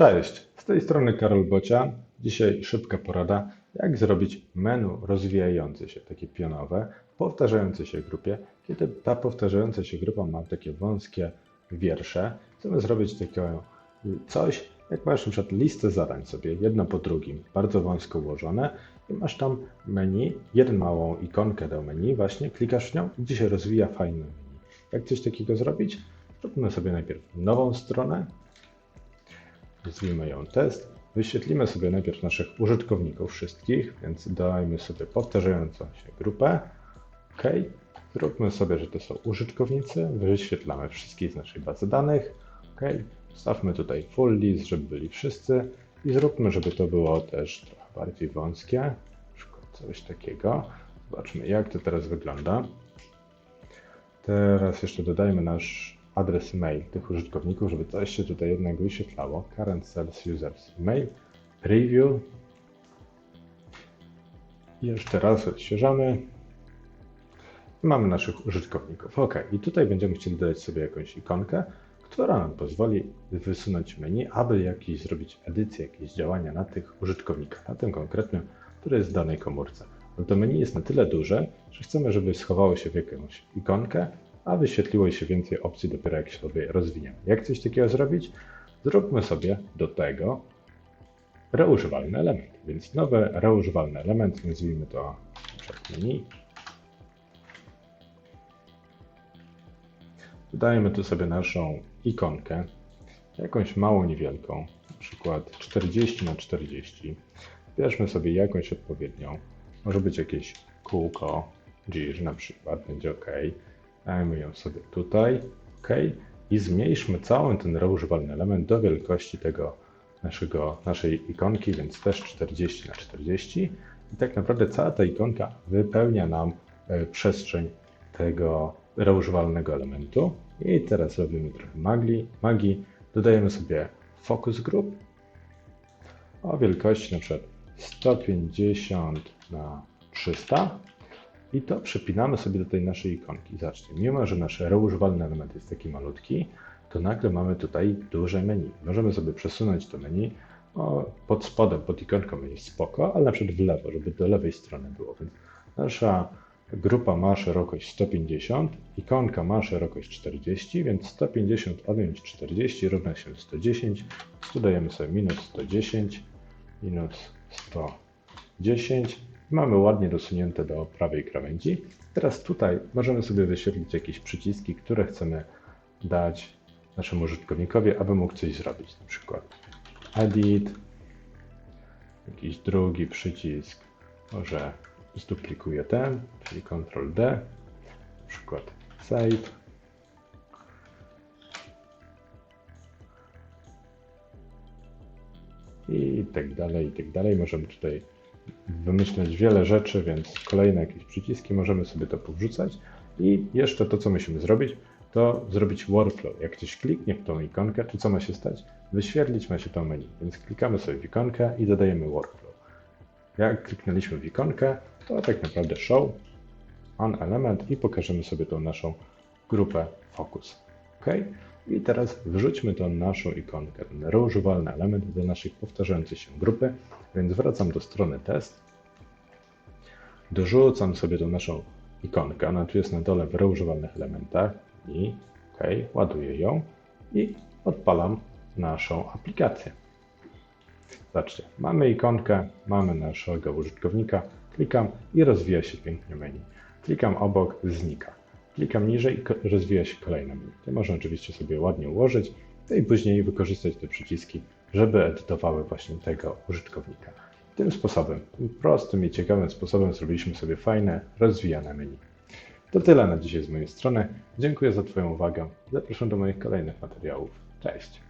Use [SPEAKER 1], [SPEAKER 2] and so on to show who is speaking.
[SPEAKER 1] Cześć, z tej strony Karol Bocian. Dzisiaj szybka porada, jak zrobić menu rozwijające się, takie pionowe, w powtarzającej się grupie. Kiedy ta powtarzająca się grupa ma takie wąskie wiersze, chcemy zrobić takiego coś, jak masz na przykład listę zadań sobie, jedno po drugim, bardzo wąsko ułożone i masz tam menu, jedną małą ikonkę do menu, właśnie klikasz w nią i się rozwija fajne menu. Jak coś takiego zrobić? Zróbmy sobie najpierw nową stronę, Nazwijmy ją test. Wyświetlimy sobie najpierw naszych użytkowników wszystkich, więc dajmy sobie powtarzającą się grupę. OK. Zróbmy sobie, że to są użytkownicy. Wyświetlamy wszystkich z naszej bazy danych. OK. Wstawmy tutaj full list, żeby byli wszyscy. I zróbmy, żeby to było też trochę bardziej wąskie. Na przykład coś takiego. Zobaczmy, jak to teraz wygląda. Teraz jeszcze dodajmy nasz adres mail tych użytkowników, żeby coś się tutaj jednak wyświetlało. Current sales users mail, preview. I jeszcze raz odświeżamy. Mamy naszych użytkowników. OK, i tutaj będziemy chcieli dodać sobie jakąś ikonkę, która nam pozwoli wysunąć menu, aby jakieś zrobić edycję, jakieś działania na tych użytkownikach, na tym konkretnym, który jest w danej komórce. No to menu jest na tyle duże, że chcemy, żeby schowało się w jakąś ikonkę, a wyświetliło się więcej opcji dopiero jak się sobie rozwiniemy. Jak coś takiego zrobić? Zróbmy sobie do tego reużywalny element. Więc nowy reużywalny element, nazwijmy to menu. Dodajemy tu sobie naszą ikonkę, jakąś małą, niewielką, na przykład 40 na 40. Bierzmy sobie jakąś odpowiednią. Może być jakieś kółko, gir na przykład, będzie ok. Dajmy ją sobie tutaj, OK. I zmniejszmy cały ten reużywalny element do wielkości tego naszego, naszej ikonki, więc też 40 na 40. I tak naprawdę cała ta ikonka wypełnia nam e, przestrzeń tego reużywalnego elementu. I teraz robimy trochę magii. magii. Dodajemy sobie focus group o wielkości przykład 150 na 300 i to przypinamy sobie do tej naszej ikonki. Zobaczcie, mimo że nasz reużywalny element jest taki malutki, to nagle mamy tutaj duże menu. Możemy sobie przesunąć to menu pod spodem, pod ikonką jest spoko, ale na przykład w lewo, żeby do lewej strony było. Więc nasza grupa ma szerokość 150, ikonka ma szerokość 40, więc 150 odjąć 40 równa się 110. Tu dajemy sobie minus 110, minus 110 Mamy ładnie dosunięte do prawej krawędzi. Teraz tutaj możemy sobie wyświetlić jakieś przyciski, które chcemy dać naszemu użytkownikowi, aby mógł coś zrobić. Na przykład edit, jakiś drugi przycisk, może klikuję ten, czyli Ctrl D, na przykład save. I tak dalej, i tak dalej. Możemy tutaj wymyśleć wiele rzeczy, więc kolejne jakieś przyciski możemy sobie to powrzucać. I jeszcze to, co musimy zrobić, to zrobić workflow. Jak ktoś kliknie w tą ikonkę, to co ma się stać? Wyświetlić ma się to menu. Więc klikamy sobie w ikonkę i dodajemy workflow. Jak kliknęliśmy w ikonkę, to tak naprawdę show on element i pokażemy sobie tą naszą grupę focus. OK? I teraz wrzućmy tą naszą ikonkę, ten reużywalny element do naszej powtarzającej się grupy, więc wracam do strony test, dorzucam sobie tą naszą ikonkę, ona tu jest na dole w reużywalnych elementach i OK, ładuję ją i odpalam naszą aplikację. Zobaczcie, mamy ikonkę, mamy naszego użytkownika, klikam i rozwija się pięknie menu. Klikam obok, znika. Klikam niżej i rozwija się kolejne menu. To można oczywiście sobie ładnie ułożyć no i później wykorzystać te przyciski, żeby edytowały właśnie tego użytkownika. Tym sposobem, tym prostym i ciekawym sposobem zrobiliśmy sobie fajne, rozwijane menu. To tyle na dzisiaj z mojej strony. Dziękuję za Twoją uwagę. Zapraszam do moich kolejnych materiałów. Cześć!